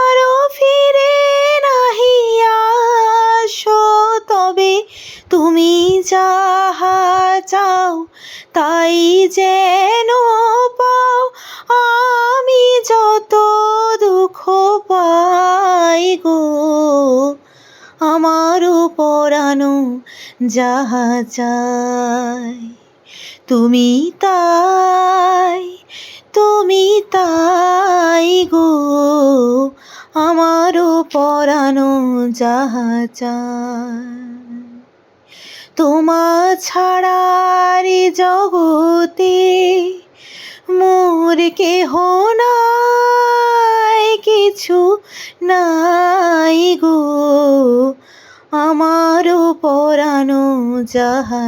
আরও ফিরে নাহি আসো, তবে তুমি যাহা চাও তাই যেন পাও। আমি যত দুঃখ পাই গো আমারও পরানো যাহা চাই, তুমি তাই তুমি তাই। আমারও পরানো যাহা তোমা ছাড়ার জগতে মোর কেহ নাই, কিছু নাই গো। আমারও পরানো যাহা